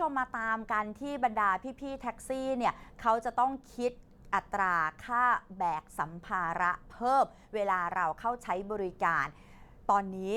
ชมมาตามกันที่บรรดาพี่ๆแท็กซี่เนี่ยเขาจะต้องคิดอัตราค่าแบกสัมภาระเพิ่ม เวลาเราเข้าใช้บริการ ตอนนี้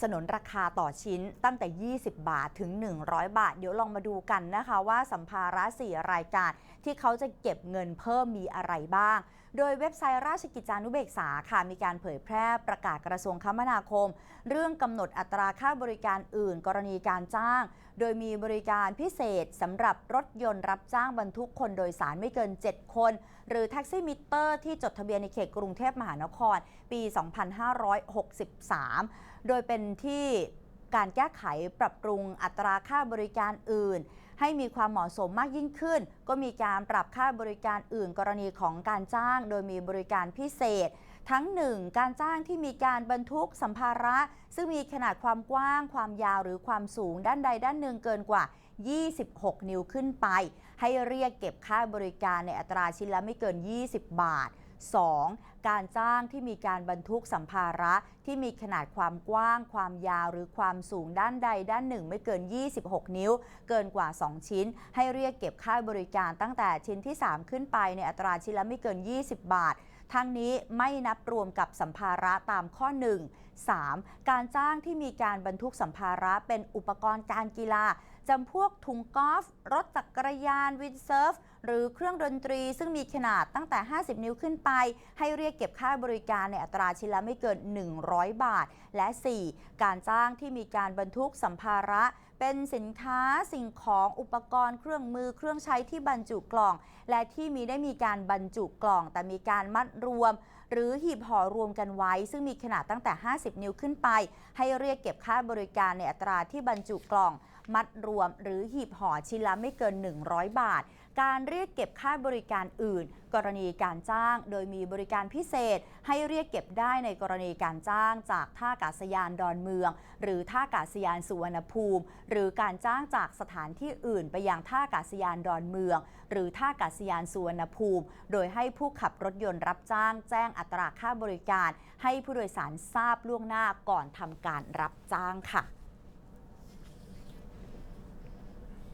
สนนราคาต่อชิ้นตั้งแต่ 20 บาทถึง 100 บาท เดี๋ยวลองมาดูกันนะคะว่าสัมภาระ 4 รายการที่เขาจะเก็บเงินเพิ่มมีอะไรบ้าง โดยเว็บไซต์ราชกิจจานุเบกษาค่ะมีการเผยแพร่ประกาศกระทรวงคมนาคม เรื่องกำหนดอัตราค่าบริการอื่น กรณีการจ้าง โดยมีบริการพิเศษสำหรับรถยนต์รับจ้างบรรทุกคนโดยสารไม่เกิน 7 คน หรือแท็กซี่มิเตอร์ที่จดทะเบียนในเขตกรุงเทพมหานคร ปี 2563 โดยเป็นที่การแก้ไขปรับปรุงอัตราค่าบริการอื่น ให้มีความเหมาะสมมากยิ่งขึ้น ก็มีการปรับค่าบริการอื่น กรณีของการจ้าง โดยมีบริการพิเศษ ทั้ง 1. การจ้างที่มีการบรรทุกสัมภาระ ซึ่งมีขนาดความกว้าง ความยาวหรือความสูงด้านใดด้านหนึ่งเกินกว่า 26 นิ้วขึ้นไป ให้เรียกเก็บค่าบริการในอัตราชิ้นละไม่เกิน 20 บาท 2. การจ้างที่มีการบรรทุกสัมภาระที่มีขนาดความกว้าง ความยาวหรือความสูงด้านใดด้านหนึ่ง ไม่เกิน 26 นิ้ว เกินกว่า 2 ชิ้น ให้เรียกเก็บค่าบริการตั้งแต่ชิ้นที่ 3 ขึ้นไปในอัตราชิ้นละไม่เกิน 20 บาททั้งนี้ไม่นับรวมกับสัมภาระตามข้อ 1 3. การจ้างที่มีการบรรทุกสัมภาระเป็นอุปกรณ์การกีฬา จำพวกถุงกอล์ฟรถจักรยานวินเซิร์ฟ หรือเครื่องดนตรี ซึ่งมีขนาดตั้งแต่ 50 นิ้วขึ้นไป ให้เรียกเก็บค่าบริการในอัตราชิ้นละไม่เกิน 100 บาท และ 4. การจ้างที่มีการบรรทุกสัมภาระเป็นสินค้าสิ่งของอุปกรณ์เครื่องมือเครื่องใช้ที่บรรจุกล่อง และที่มีได้มีการบรรจุกล่อง แต่มีการมัดรวม หรือหีบห่อรวมกันไว้ ซึ่งมีขนาดตั้งแต่ 50 นิ้วขึ้นไป ให้เรียกเก็บค่าบริการในอัตราที่บรรจุกล่อง มัดรวม หรือหีบห่อชิ้นละไม่เกิน 100 บาท การเรียกเก็บค่าบริการอื่น กรณีการจ้าง โดยมีบริการพิเศษ ให้เรียกเก็บได้ในกรณีการจ้างจากท่าอากาศยานดอนเมือง หรือท่าอากาศยานสุวรรณภูมิ หรือการจ้างจากสถานที่อื่น ไปยังท่าอากาศยานดอนเมือง หรือท่าอากาศยานสุวรรณภูมิ โดยให้ผู้ขับรถยนต์รับจ้าง แจ้งอัตราค่าบริการ ให้ผู้โดยสารทราบล่วงหน้าก่อนทำการรับจ้างค่ะ